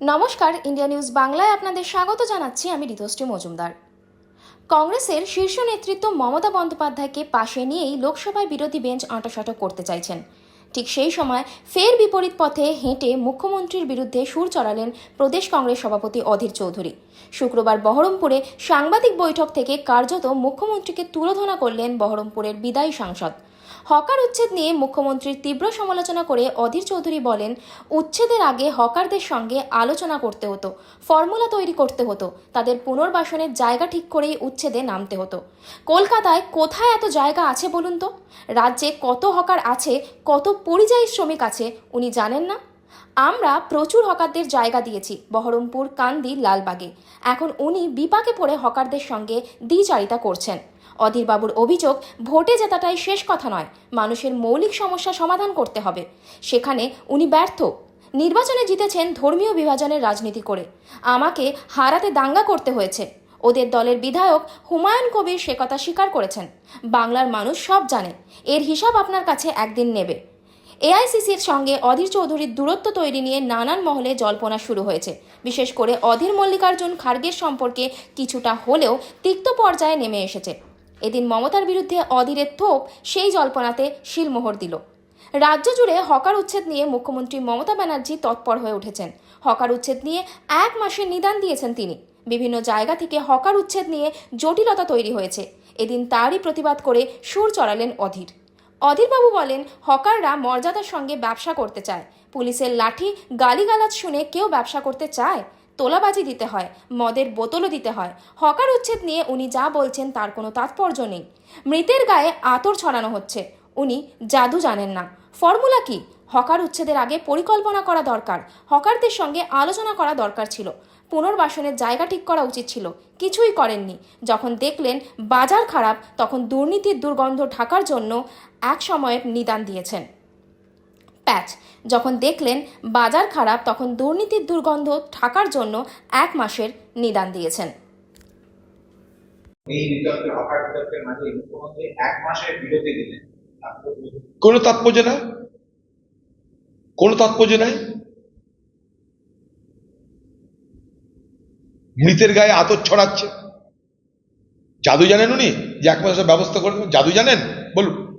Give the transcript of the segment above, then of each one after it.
নমস্কার, India news বাংলায় আপনাদের স্বাগত জানাচ্ছি আমি ঋতুশ্রী মজুমদার। কংগ্রেসের শীর্ষ নেতৃত্ব মমতা বন্দ্যোপাধ্যায়কে পাশে নিয়েই লোকসভায় বিরোধী বেঞ্চ আঁটাসাঁটো করতে চাইছেন। ঠিক সেই সময় ফের বিপরীত পথে হেঁটে মুখ্যমন্ত্রীর বিরুদ্ধে সুর চড়ালেন প্রদেশ কংগ্রেস সভাপতি অধীর চৌধুরী। শুক্রবার বহরমপুরে সাংবাদিক বৈঠক থেকে কার্যত মুখ্যমন্ত্রীকে তুলোধনা করলেন বহরমপুরের বিদায়ী সাংসদ। হকার উচ্ছেদ নিয়ে মুখ্যমন্ত্রীর তীব্র সমালোচনা করে অধীর চৌধুরী বলেন, উচ্ছেদের আগে হকারদের সঙ্গে আলোচনা করতে হতো, ফর্মুলা তৈরি করতে হতো, তাদের পুনর্বাসনের জায়গা ঠিক করেই উচ্ছেদে নামতে হতো। কলকাতায় কোথায় এত জায়গা আছে বলুন তো? রাজ্যে কত হকার আছে, কত পরিযায়ী শ্রমিক আছে, উনি জানেন না? আমরা প্রচুর হকারদের জায়গা দিয়েছি, বহরমপুর, কান্দি, লালবাগে। এখন উনি বিপাকে পড়ে হকারদের সঙ্গে দ্বিচারিতা করছেন। অধীরবাবুর অভিযোগ, ভোটে জেতাটাই শেষ কথা নয়, মানুষের মৌলিক সমস্যা সমাধান করতে হবে। সেখানে উনি ব্যর্থ। নির্বাচনে জিতেছেন ধর্মীয় বিভাজনের রাজনীতি করে। আমাকে হারাতে দাঙ্গা করতে হয়েছে। ওদের দলের বিধায়ক হুমায়ুন কবির সে কথা স্বীকার করেছেন। বাংলার মানুষ সব জানে। এর হিসাব আপনার কাছে একদিন নেবে। এআইসিসির সঙ্গে অধীর চৌধুরীর দূরত্ব তৈরি নিয়ে নানান মহলে জল্পনা শুরু হয়েছে। বিশেষ করে অধীর মল্লিকার্জুন খার্গের সম্পর্কে কিছুটা হলেও তিক্ত পর্যায়ে নেমে এসেছে। এদিন মমতার বিরুদ্ধে অধীরের থোপ সেই জল্পনাতে শিলমোহর দিল। রাজ্য জুড়ে হকার উচ্ছেদ নিয়ে মুখ্যমন্ত্রী মমতা ব্যানার্জি তৎপর হয়ে উঠেছেন। হকার উচ্ছেদ নিয়ে এক মাসের নিদান দিয়েছেন তিনি। বিভিন্ন জায়গা থেকে হকার উচ্ছেদ নিয়ে জটিলতা তৈরি হয়েছে। এদিন তারই প্রতিবাদ করে সুর চড়ালেন অধীর। অধীরবাবু বলেন, হকাররা মর্যাদার সঙ্গে ব্যবসা করতে চায়। পুলিশের লাঠি গালিগালাজ শুনে কেউ ব্যবসা করতে চায়? তোলাবাজি দিতে হয়, মদের বোতলও দিতে হয়। হকার উচ্ছেদ নিয়ে উনি যা বলছেন তার কোনো তাৎপর্য নেই। মৃতের গায়ে আতর ছড়ানো হচ্ছে। উনি জাদু জানেন না। ফর্মুলা কি? হকার উচ্ছেদের আগে পরিকল্পনা করা দরকার। হকারদের সঙ্গে আলোচনা করা দরকার ছিল। পুনর্বাসনের জায়গা ঠিক করা উচিত ছিল। কিছুই করেননি। যখন দেখলেন বাজার খারাপ, তখন দুর্নীতির দুর্গন্ধ ঢাকার জন্য এক সময়ের নিদান দিয়েছেন। প্যাচ। যখন দেখলেন বাজার খারাপ তখন দুর্নীতির দুর্গন্ধ ঢাকার জন্য এক মাসের নিদান দিয়েছেন। কোনো তাৎপর্য নাই? কোনো তাৎপর্য নাই? মৃতের গায়ে আতর ছড়াচ্ছে। জাদু জানেন উনি? যে এক মাসের ব্যবস্থা করে দেবেন? জাদু জানেন? বলুন।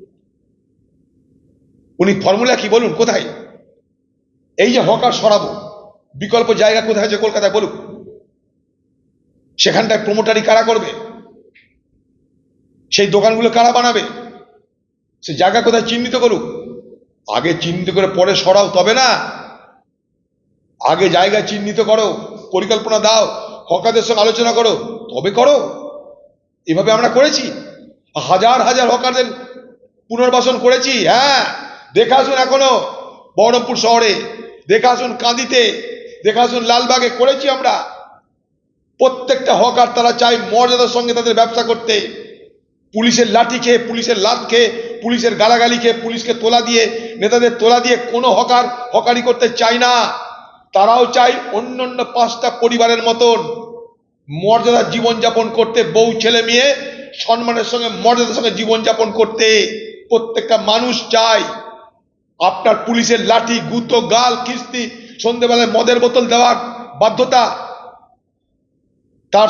উনি ফর্মুলা কি বলুন, কোথায়? এই যে হকার সরাবো, বিকল্প জায়গা কোথায় আছে কলকাতায় বলুক সেখানটায় প্রমোটারি কারা করবে? সেই দোকানগুলো কারা বানাবে? সে জায়গা কোথায় চিহ্নিত করুক? আগে চিহ্নিত করে পরে সরাও, তবে না। আগে জায়গা চিহ্নিত করো, পরিকল্পনা দাও, হকারদের সঙ্গে আলোচনা করো, তবে করো। এভাবে আমরা করেছি। হাজার হাজার হকারদের পুনর্বাসন করেছি হ্যাঁ। দেখে আসুন এখনও বহরমপুর শহরে দেখে কাঁদিতে দেখে লালবাগে করেছি আমরা। প্রত্যেকটা হকার তারা চায় মর্যাদার সঙ্গে তাদের ব্যবসা করতে। পুলিশের লাঠি খেয়ে, পুলিশের লাত খেয়ে, পুলিশের গালাগালি খেয়ে, পুলিশকে তোলা দিয়ে, নেতাদের তোলা দিয়ে কোনো হকার হকারি করতে চায় না। তারাও চায় অন্য অন্য পাঁচটা পরিবারের মতন মর্যাদার জীবনযাপন করতে, বউ, ছেলে, মেয়ে, সম্মানের সঙ্গে মর্যাদার সঙ্গে জীবনযাপন করতে। প্রত্যেকটা মানুষ চায় আপনার পুলিশের লাঠি, গুতো, গাল, কিস্তি, সন্ধেবেলায় মদের বোতল দেওয়ার বাধ্যতা। তার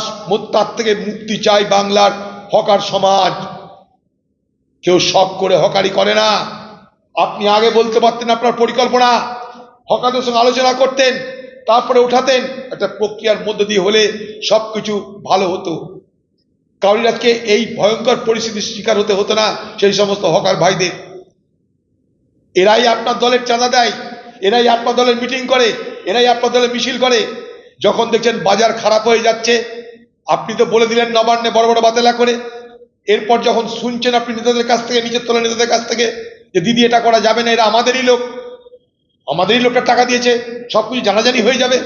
তার থেকে মুক্তি চাই বাংলার হকার সমাজ। কেউ শখ করে হকারি করে না। আপনি আগে বলতে পারতেন আপনার পরিকল্পনা। হকারদের সঙ্গে আলোচনা করতেন, তারপরে উঠাতেন। একটা প্রক্রিয়ার মধ্যে দিয়ে হলে সবকিছু ভালো হতো। কারণ আজকে এই ভয়ঙ্কর পরিস্থিতির শিকার হতে হতো না, সেই সমস্ত হকার ভাইদের। এরাই আপনার দলের চাঁদা দেয়, এরাই আপনার দলের মিটিং করে, এরাই আপনার দলের মিছিল করে। যখন দেখছেন বাজার খারাপ হয়ে যাচ্ছে, আপনি তো বলে দিলেন নবান্নে বড় বড় বাতেলা করে। এরপর যখন শুনছেন আপনি নেতাদের কাছ থেকে, নিজের তলা নেতাদের কাছ থেকে, যে দিদি এটা করা যাবে না, এরা আমাদেরই লোক। আমাদেরই লোকটা টাকা দিয়েছে, সব কিছু জানাজানি হয়ে যাবে।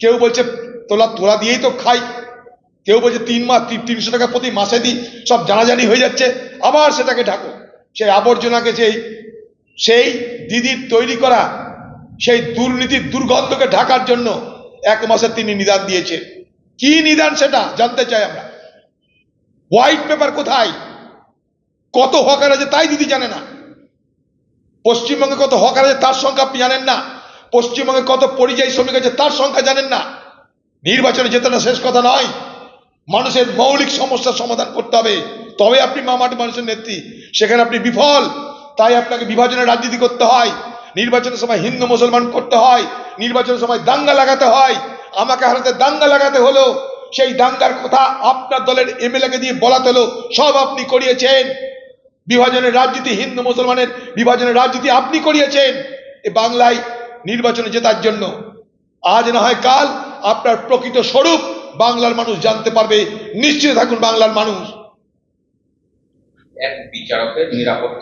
কেউ বলছে, তোলা তোলা দিয়েই তো খাই। কেউ বলছে, তিন মাস, তিন- তিনশো টাকা প্রতি মাসে দিই, সব জানাজানি হয়ে যাচ্ছে। আবার সেটাকে ঢাকো। সেই আবর্জনাকে সেই সেই দিদির তৈরি করা, সেই দুর্নীতির দুর্গন্ধকে ঢাকার জন্য এক মাসের তিনি নিদান দিয়েছে। কি নিদান সেটা জানতে চাই আমরা। হোয়াইট পেপার কোথায়? কত হকার আছে তাই দিদি জানে না। পশ্চিমবঙ্গে কত হকার আছে তার সংখ্যা আপনি জানেন না। পশ্চিমবঙ্গে কত পরিযায়ী শ্রমিক আছে তার সংখ্যা জানেন না। নির্বাচনে জেতাটা শেষ কথা নয়। মানুষের মৌলিক সমস্যার সমাধান করতে হবে। তবে আপনি মামাটি মানুষের নেত্রী, সেখানে আপনি বিফল। তাই আপনাকে বিভাজনের রাজনীতি করতে হয়। নির্বাচনের সময় হিন্দু মুসলমান করতে হয়। নির্বাচনের সময় দাঙ্গা লাগাতে হয়। আমাকে হারাতে দাঙ্গা লাগাতে হলো। সেই দাঙ্গার কথা আপনার দলের এমএলএ দিয়ে বলাতে হলো। সব আপনি করিয়েছেন। বিভাজনের রাজনীতি হিন্দু মুসলমানের বিভাজনের রাজনীতি আপনি করিয়েছেন। এ বাংলায় নির্বাচনে জেতার জন্য। আজ না হয় কাল আপনার প্রকৃত স্বরূপ বাংলার মানুষ জানতে পারবে। নিশ্চিত থাকুন বাংলার মানুষ। এক বিচারকের নিরাপত্তা